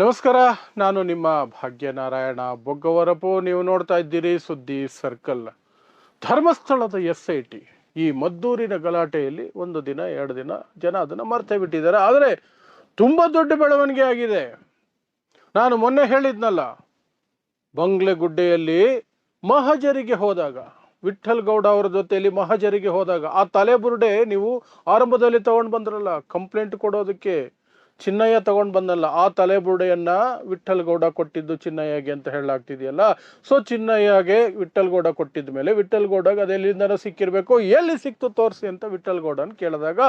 ನಮಸ್ಕಾರ, ನಾನು ನಿಮ್ಮ ಭಾಗ್ಯನಾರಾಯಣ ಬೊಗ್ಗವರಪು. ನೀವು ನೋಡ್ತಾ ಇದ್ದೀರಿ ಸುದ್ದಿ ಸರ್ಕಲ್. ಧರ್ಮಸ್ಥಳದ ಎಸ್ ಐ ಟಿ ಈ ಮದ್ದೂರಿನ ಗಲಾಟೆಯಲ್ಲಿ ಒಂದು ದಿನ, ಎರಡು ದಿನ ಜನ ಅದನ್ನು ಮರ್ತೇ ಬಿಟ್ಟಿದ್ದಾರೆ. ಆದರೆ ತುಂಬ ದೊಡ್ಡ ಬೆಳವಣಿಗೆ ಆಗಿದೆ. ನಾನು ಮೊನ್ನೆ ಹೇಳಿದ್ನಲ್ಲ, ಬಂಗ್ಲೆಗುಡ್ಡೆಯಲ್ಲಿ ಮಹಜರಿಗೆ ಹೋದಾಗ ವಿಠಲ್ ಗೌಡ ಅವರ ಜೊತೆಯಲ್ಲಿ ಮಹಜರಿಗೆ ಹೋದಾಗ ಆ ತಲೆಬುರುಡೆ ನೀವು ಆರಂಭದಲ್ಲಿ ತಗೊಂಡು ಬಂದ್ರಲ್ಲ, ಕಂಪ್ಲೇಂಟ್ ಕೊಡೋದಕ್ಕೆ. ಚಿನ್ನಯ್ಯ ತಗೊಂಡು ಬಂದಲ್ಲ, ಆ ತಲೆಬುರುಡೆಯನ್ನ ವಿಠಲ್ಗೌಡ ಕೊಟ್ಟಿದ್ದು ಚಿನ್ನಯ್ಯಗೆ ಅಂತ ಹೇಳಲಾಗ್ತಿದೆಯಲ್ಲ? ಸೊ ಚಿನ್ನಯ್ಯಗೆ ವಿಠಲ್ಗೌಡ ಕೊಟ್ಟಿದ್ದ ಮೇಲೆ ವಿಠಲ್ ಗೌಡಗೆ ಅದೆಲ್ಲಿಂದ ಸಿಕ್ಕಿರ್ಬೇಕು, ಎಲ್ಲಿ ಸಿಕ್ತು ತೋರಿಸಿ ಅಂತ ವಿಠಲ್ಗೌಡ ಅಂತ ಕೇಳಿದಾಗ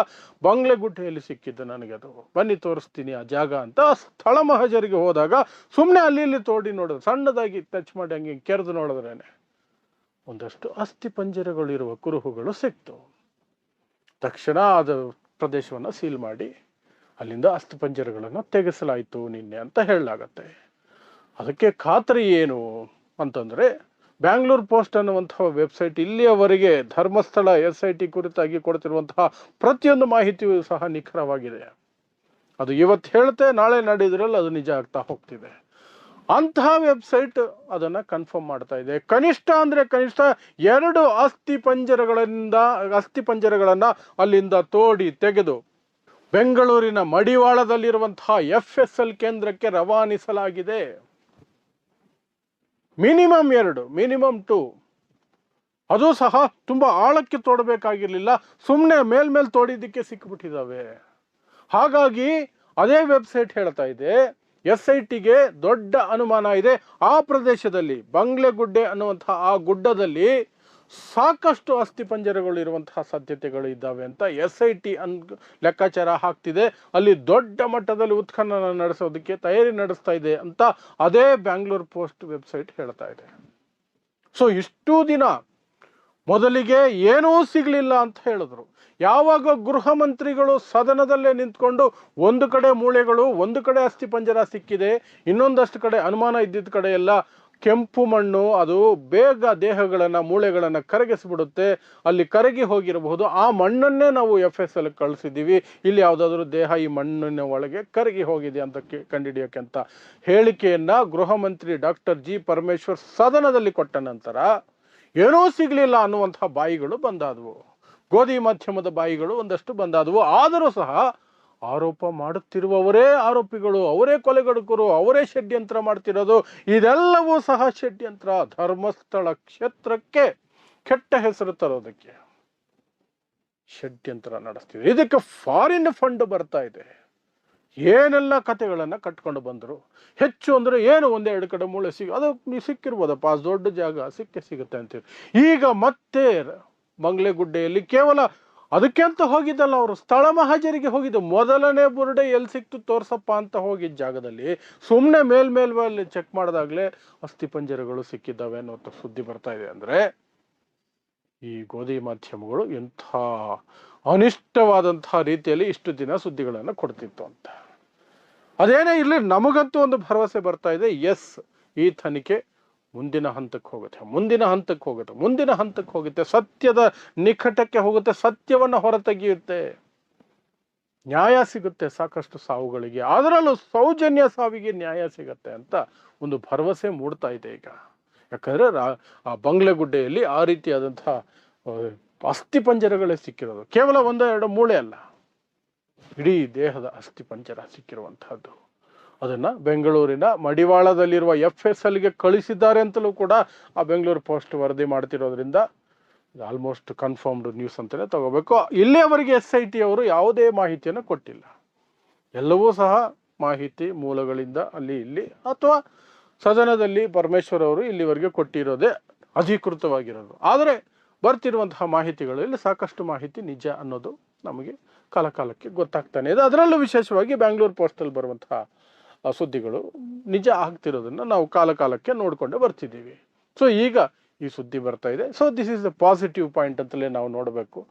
ಬಂಗ್ಲೆಗುಡ್ಡೆಯಲ್ಲಿ ಸಿಕ್ಕಿದ್ದು ನನಗೆ ಅದು. ಬನ್ನಿ ತೋರಿಸ್ತೀನಿ ಆ ಜಾಗ ಅಂತ. ಸ್ಥಳ ಮಹಜರಿಗೆ ಹೋದಾಗ ಸುಮ್ಮನೆ ಅಲ್ಲಿ ಇಲ್ಲಿ ತೋಡಿ ನೋಡಿದ್ರು, ಸಣ್ಣದಾಗಿ ಟಚ್ ಮಾಡಿ ಹಂಗೆ ಕೆರೆದು ನೋಡಿದ್ರೇನೆ ಒಂದಷ್ಟು ಅಸ್ಥಿ ಪಂಜರಗಳಿರುವ ಕುರುಹುಗಳು ಸಿಕ್ತು. ತಕ್ಷಣ ಅದು ಪ್ರದೇಶವನ್ನು ಸೀಲ್ ಮಾಡಿ ಅಲ್ಲಿಂದ ಅಸ್ಥಿಪಂಜರಗಳನ್ನು ತೆಗೆಸಲಾಯಿತು ನಿನ್ನೆ ಅಂತ ಹೇಳಲಾಗತ್ತೆ. ಅದಕ್ಕೆ ಖಾತ್ರಿ ಏನು ಅಂತಂದರೆ ಬ್ಯಾಂಗ್ಳೂರ್ ಪೋಸ್ಟ್ ಅನ್ನುವಂತಹ ವೆಬ್ಸೈಟ್ ಇಲ್ಲಿಯವರೆಗೆ ಧರ್ಮಸ್ಥಳ ಎಸ್ ಐ ಟಿ ಕುರಿತಾಗಿ ಕೊಡ್ತಿರುವಂತಹ ಪ್ರತಿಯೊಂದು ಮಾಹಿತಿಯೂ ಸಹ ನಿಖರವಾಗಿದೆ. ಅದು ಇವತ್ತು ಹೇಳುತ್ತೆ, ನಾಳೆ ನಡೆದ್ರಲ್ಲಿ, ಅದು ನಿಜ ಆಗ್ತಾ ಹೋಗ್ತಿದೆ. ಅಂತಹ ವೆಬ್ಸೈಟ್ ಅದನ್ನು ಕನ್ಫರ್ಮ್ ಮಾಡ್ತಾ ಇದೆ. ಕನಿಷ್ಠ ಅಂದರೆ ಕನಿಷ್ಠ ಎರಡು ಅಸ್ಥಿ ಪಂಜರಗಳಿಂದ ಅಸ್ಥಿ ಪಂಜರಗಳನ್ನು ಅಲ್ಲಿಂದ ತೋಡಿ ತೆಗೆದು ಬೆಂಗಳೂರಿನ ಮಡಿವಾಳದಲ್ಲಿರುವಂತಹ ಎಫ್ ಎಸ್ ಎಲ್ ಕೇಂದ್ರಕ್ಕೆ ರವಾನಿಸಲಾಗಿದೆ. ಮಿನಿಮಮ್ ಎರಡು, ಮಿನಿಮಮ್ ಟು. ಅದು ಸಹ ತುಂಬ ಆಳಕ್ಕೆ ತೋಡಬೇಕಾಗಿರಲಿಲ್ಲ. ಸುಮ್ಮನೆ ಮೇಲ್ಮೇಲ್ ತೋಡಿದ್ದಕ್ಕೆ ಸಿಕ್ಕಿಬಿಟ್ಟಿದ್ದಾವೆ ಹಾಗಾಗಿ ಅದೇ ವೆಬ್ಸೈಟ್ ಹೇಳ್ತಾ ಇದೆ ಎಸ್ ಐ ಟಿಗೆ ದೊಡ್ಡ ಅನುಮಾನ ಇದೆ. ಆ ಪ್ರದೇಶದಲ್ಲಿ ಬಂಗ್ಲೆ ಗುಡ್ಡೆ ಅನ್ನುವಂತಹ ಆ ಗುಡ್ಡದಲ್ಲಿ ಸಾಕಷ್ಟು ಅಸ್ಥಿಪಂಜರಗಳು ಇರುವಂತಹ ಸಾಧ್ಯತೆಗಳು ಇದ್ದಾವೆ ಅಂತ ಎಸ್ ಐ ಟಿ ಅನ್ ಲೆಕ್ಕಾಚಾರ ಹಾಕ್ತಿದೆ ಅಲ್ಲಿ ದೊಡ್ಡ ಮಟ್ಟದಲ್ಲಿ ಉತ್ಖನನ ನಡೆಸೋದಕ್ಕೆ ತಯಾರಿ ನಡೆಸ್ತಾ ಇದೆ ಅಂತ ಅದೇ ಬ್ಯಾಂಗ್ಳೂರ್ ಪೋಸ್ಟ್ ವೆಬ್ಸೈಟ್ ಹೇಳ್ತಾ ಇದೆ. ಸೊ ಇಷ್ಟು ದಿನ ಮೊದಲಿಗೆ ಏನೂ ಸಿಗಲಿಲ್ಲ ಅಂತ ಹೇಳಿದ್ರು. ಯಾವಾಗ ಗೃಹ ಮಂತ್ರಿಗಳು ಸದನದಲ್ಲೇ ನಿಂತ್ಕೊಂಡು ಒಂದು ಕಡೆ ಮೂಳೆಗಳು, ಒಂದು ಕಡೆ ಅಸ್ಥಿಪಂಜರ ಸಿಕ್ಕಿದೆ, ಇನ್ನೊಂದಷ್ಟು ಕಡೆ ಅನುಮಾನ ಇದ್ದಿದ್ದ ಕಡೆ ಎಲ್ಲ ಕೆಂಪು ಮಣ್ಣು, ಅದು ಬೇಗ ದೇಹಗಳನ್ನು, ಮೂಳೆಗಳನ್ನು ಕರಗಿಸ್ಬಿಡುತ್ತೆ. ಅಲ್ಲಿ ಕರಗಿ ಹೋಗಿರಬಹುದು. ಆ ಮಣ್ಣನ್ನೇ ನಾವು ಎಫ್ ಎಸ್ ಎಲ್ ಕಳಿಸಿದ್ದೀವಿ. ಇಲ್ಲಿ ಯಾವುದಾದ್ರೂ ದೇಹ ಈ ಮಣ್ಣಿನ ಒಳಗೆ ಕರಗಿ ಹೋಗಿದೆ ಅಂತ ಕಂಡುಹಿಡಿಯೋಕೆ ಅಂತ ಹೇಳಿಕೆಯನ್ನು ಗೃಹ ಮಂತ್ರಿ ಡಾಕ್ಟರ್ ಜಿ ಪರಮೇಶ್ವರ್ ಸದನದಲ್ಲಿ ಕೊಟ್ಟ ನಂತರ ಏನೂ ಸಿಗಲಿಲ್ಲ ಅನ್ನುವಂತಹ ಬಾಯಿಗಳು ಬಂದಾದವು. ಗೋಧಿ ಮಾಧ್ಯಮದ ಬಾಯಿಗಳು ಒಂದಷ್ಟು ಬಂದಾದವು. ಆದರೂ ಸಹ ಆರೋಪ ಮಾಡುತ್ತಿರುವವರೇ ಆರೋಪಿಗಳು, ಅವರೇ ಕೊಲೆಗಡುಕರು, ಅವರೇ ಷಡ್ಯಂತ್ರ ಮಾಡ್ತಿರೋದು, ಇದೆಲ್ಲವೂ ಸಹ ಷಡ್ಯಂತ್ರ, ಧರ್ಮಸ್ಥಳ ಕ್ಷೇತ್ರಕ್ಕೆ ಕೆಟ್ಟ ಹೆಸರು ತರೋದಕ್ಕೆ ಷಡ್ಯಂತ್ರ ನಡೆಸ್ತಿದೆ. ಇದಕ್ಕೆ ಫಾರಿನ್ ಫಂಡ್ ಬರ್ತಾ ಇದೆ. ಏನೆಲ್ಲ ಕತೆಗಳನ್ನು ಕಟ್ಕೊಂಡು ಬಂದರು? ಹೆಚ್ಚು ಅಂದರೆ ಏನು ಒಂದೆರಡು ಕಡೆ ಮೂಳೆ ಸಿಗ, ಅದು ಸಿಕ್ಕಿರ್ಬೋದಪ್ಪ ದೊಡ್ಡ ಜಾಗ, ಸಿಕ್ಕೇ ಸಿಗುತ್ತೆ ಅಂತೀವಿ. ಈಗ ಮತ್ತೆ ಬಂಗ್ಲೆಗುಡ್ಡೆಯಲ್ಲಿ ಕೇವಲ ಅದಕ್ಕೆ ಅಂತ ಹೋಗಿದ್ದಲ್ಲ ಅವರು. ಸ್ಥಳ ಮಹಾಜರಿಗೆ ಹೋಗಿದ್ದು. ಮೊದಲನೇ ಬುರುಡೆ ಎಲ್ಲಿ ಸಿಕ್ತು ತೋರ್ಸಪ್ಪ ಅಂತ ಹೋಗಿದ್ದ ಜಾಗದಲ್ಲಿ ಸುಮ್ಮನೆ ಮೇಲ್ ಚೆಕ್ ಮೇಲೆ ಚೆಕ್ ಮಾಡಿದಾಗಲೇ ಅಸ್ಥಿಪಂಜರಗಳು ಸಿಕ್ಕಿದ್ದಾವೆ ಅನ್ನೋಂಥ ಸುದ್ದಿ ಬರ್ತಾ ಇದೆ ಅಂದರೆ ಈ ಗೋಧಿ ಮಾಧ್ಯಮಗಳು ಎಂಥ ಅನಿಷ್ಟವಾದಂತಹ ರೀತಿಯಲ್ಲಿ ಇಷ್ಟು ದಿನ ಸುದ್ದಿಗಳನ್ನು ಕೊಡ್ತಿತ್ತು ಅಂತ. ಅದೇನೇ ಇರಲಿ, ನಮಗಂತೂ ಒಂದು ಭರವಸೆ ಬರ್ತಾ ಇದೆ. ಎಸ್, ಈ ತನಿಖೆ ಮುಂದಿನ ಹಂತಕ್ಕೆ ಹೋಗುತ್ತೆ. ಮುಂದಿನ ಹಂತಕ್ಕೆ ಹೋಗುತ್ತೆ. ಮುಂದಿನ ಹಂತಕ್ಕೆ ಹೋಗುತ್ತೆ. ಸತ್ಯದ ನಿಕಟಕ್ಕೆ ಹೋಗುತ್ತೆ. ಸತ್ಯವನ್ನು ಹೊರತೆಗೆಯುತ್ತೆ. ನ್ಯಾಯ ಸಿಗುತ್ತೆ ಸಾಕಷ್ಟು ಸಾವುಗಳಿಗೆ. ಅದರಲ್ಲೂ ಸೌಜನ್ಯ ಸಾವಿಗೆ ನ್ಯಾಯ ಸಿಗುತ್ತೆ ಅಂತ ಒಂದು ಭರವಸೆ ಮೂಡ್ತಾ ಇದೆ ಈಗ. ಯಾಕಂದರೆ ಆ ಬಂಗ್ಲೆಗುಡ್ಡೆಯಲ್ಲಿ ಆ ರೀತಿಯಾದಂತಹ ಅಸ್ಥಿ ಪಂಜರಗಳೇ ಸಿಕ್ಕಿರೋದು. ಕೇವಲ ಒಂದೆರಡು ಮೂಳೆ ಅಲ್ಲ. ಇಡೀ ದೇಹದ ಅಸ್ಥಿಪಂಜರ ಸಿಕ್ಕಿರುವಂತಹದ್ದು ಅದನ್ನ ಬೆಂಗಳೂರಿನ ಮಡಿವಾಳದಲ್ಲಿರುವ ಎಫ್ ಎಸ್ ಎಲ್ಗೆ ಕಳಿಸಿದ್ದಾರೆ ಅಂತಲೂ ಕೂಡ ಆ ಬೆಂಗಳೂರು ಪೋಸ್ಟ್ ವರದಿ ಮಾಡ್ತಿರೋದ್ರಿಂದ ಆಲ್ಮೋಸ್ಟ್ ಕನ್ಫರ್ಮ್ಡ್ ನ್ಯೂಸ್ ಅಂತಲೇ ತಗೋಬೇಕು. ಇಲ್ಲಿಯವರೆಗೆ ಎಸ್ ಐ ಟಿ ಅವರು ಯಾವುದೇ ಮಾಹಿತಿಯನ್ನು ಕೊಟ್ಟಿಲ್ಲ. ಎಲ್ಲವೂ ಸಹ ಮಾಹಿತಿ ಮೂಲಗಳಿಂದ ಅಲ್ಲಿ ಇಲ್ಲಿ ಅಥವಾ ಸದನದಲ್ಲಿ ಪರಮೇಶ್ವರ್ ಅವರು ಇಲ್ಲಿವರೆಗೆ ಕೊಟ್ಟಿರೋದೇ ಅಧಿಕೃತವಾಗಿರೋದು. ಆದರೆ ಬರ್ತಿರುವಂತಹ ಮಾಹಿತಿಗಳು ಇಲ್ಲಿ ಸಾಕಷ್ಟು ಮಾಹಿತಿ ನಿಜ ಅನ್ನೋದು ನಮಗೆ ಕಾಲಕಾಲಕ್ಕೆ ಗೊತ್ತಾಗ್ತಾನೆ ಇದೆ. ಅದರಲ್ಲೂ ವಿಶೇಷವಾಗಿ ಬ್ಯಾಂಗ್ಳೂರ್ ಪೋಸ್ಟಲ್ಲಿ ಬರುವಂತಹ ಸುದ್ದಿಗಳು ನಿಜ ಆಗ್ತಿರೋದನ್ನು ನಾವು ಕಾಲಕಾಲಕ್ಕೆ ನೋಡಿಕೊಂಡೇ ಬರ್ತಿದ್ದೀವಿ. ಸೊ ಈಗ ಈ ಸುದ್ದಿ ಬರ್ತಾ ಇದೆ. So this is the positive point ಅಂತಲೇ ನಾವು ನೋಡಬೇಕು.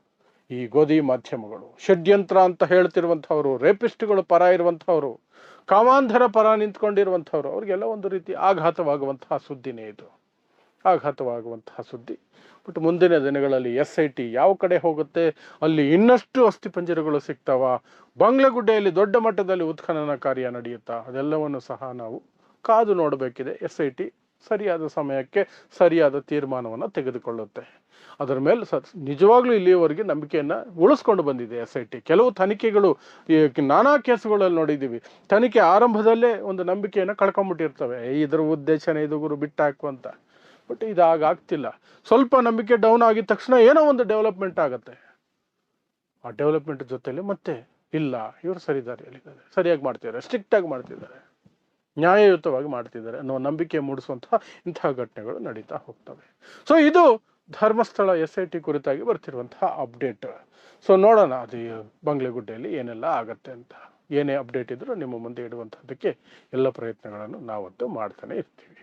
ಈ ಗೋಧಿ ಮಾಧ್ಯಮಗಳು, ಷಡ್ಯಂತ್ರ ಅಂತ ಹೇಳ್ತಿರುವಂಥವ್ರು, ರೇಪಿಸ್ಟ್ಗಳು ಪರ ಇರುವಂಥವ್ರು, ಕಾಮಾಂಧರ ಪರ ನಿಂತ್ಕೊಂಡಿರುವಂಥವ್ರು, ಅವ್ರಿಗೆಲ್ಲ ಒಂದು ರೀತಿ ಆಘಾತವಾಗುವಂತಹ ಸುದ್ದಿನೇ ಇದು. ಆಘಾತವಾಗುವಂತಹ ಸುದ್ದಿ. ಬಟ್ ಮುಂದಿನ ದಿನಗಳಲ್ಲಿ ಎಸ್ ಐ ಟಿ ಯಾವ ಕಡೆ ಹೋಗುತ್ತೆ? ಅಲ್ಲಿ ಇನ್ನಷ್ಟು ಅಸ್ಥಿಪಂಜರಗಳು ಸಿಗ್ತಾವ? ಬಂಗ್ಲಗುಡ್ಡೆಯಲ್ಲಿ ದೊಡ್ಡ ಮಟ್ಟದಲ್ಲಿ ಉತ್ಖನನ ಕಾರ್ಯ ನಡೆಯುತ್ತಾ? ಅದೆಲ್ಲವನ್ನು ಸಹ ನಾವು ಕಾದು ನೋಡಬೇಕಿದೆ. ಎಸ್ ಐ ಟಿ ಸರಿಯಾದ ಸಮಯಕ್ಕೆ ಸರಿಯಾದ ತೀರ್ಮಾನವನ್ನು ತೆಗೆದುಕೊಳ್ಳುತ್ತೆ. ಅದರ ಮೇಲೆ ಸ ನಿಜವಾಗ್ಲೂ ಇಲ್ಲಿಯವರೆಗೆ ನಂಬಿಕೆಯನ್ನು ಉಳಿಸ್ಕೊಂಡು ಬಂದಿದೆ ಎಸ್ ಐ ಟಿ ಕೆಲವು ತನಿಖೆಗಳು ನಾನಾ ಕೇಸುಗಳಲ್ಲಿ ನೋಡಿದ್ದೀವಿ. ತನಿಖೆ ಆರಂಭದಲ್ಲೇ ಒಂದು ನಂಬಿಕೆಯನ್ನು ಕಳ್ಕೊಂಬಿಟ್ಟಿರ್ತವೆ. ಇದ್ರ ಉದ್ದೇಶನೇ ಇದು ಗುರು, ಬಿಟ್ಟಾಕು ಅಂತ. ಬಟ್ ಇದು ಆಗ್ತಿಲ್ಲ ಸ್ವಲ್ಪ ನಂಬಿಕೆ ಡೌನ್ ಆಗಿದ ತಕ್ಷಣ ಏನೋ ಒಂದು ಡೆವಲಪ್ಮೆಂಟ್ ಆಗುತ್ತೆ. ಆ ಡೆವಲಪ್ಮೆಂಟ್ ಜೊತೆಯಲ್ಲಿ ಮತ್ತೆ ಇಲ್ಲ, ಇವರು ಸರಿದಾರಿಯಲ್ಲಿದ್ದಾರೆ ಸರಿಯಾಗಿ ಮಾಡ್ತಿದ್ದಾರೆ ಸ್ಟ್ರಿಕ್ಟ್ ಆಗಿ ಮಾಡ್ತಿದ್ದಾರೆ. ನ್ಯಾಯಯುತವಾಗಿ ಮಾಡ್ತಿದ್ದಾರೆ ಅನ್ನೋ ನಂಬಿಕೆ ಮೂಡಿಸುವಂತಹ ಇಂತಹ ಘಟನೆಗಳು ನಡೀತಾ ಹೋಗ್ತವೆ. ಸೊ ಇದು ಧರ್ಮಸ್ಥಳ ಎಸ್ ಐ ಟಿ ಕುರಿತಾಗಿ ಬರ್ತಿರುವಂತಹ ಅಪ್ಡೇಟ್ ಸೊ ನೋಡೋಣ, ಅದು ಬಂಗ್ಲೆಗುಡ್ಡೆಯಲ್ಲಿ ಏನೆಲ್ಲ ಆಗತ್ತೆ ಅಂತ. ಏನೇ ಅಪ್ಡೇಟ್ ಇದ್ರೂ ನಿಮ್ಮ ಮುಂದೆ ಇಡುವಂಥದ್ದಕ್ಕೆ ಎಲ್ಲ ಪ್ರಯತ್ನಗಳನ್ನು ನಾವತ್ತು ಮಾಡ್ತಾನೆ ಇರ್ತೀವಿ.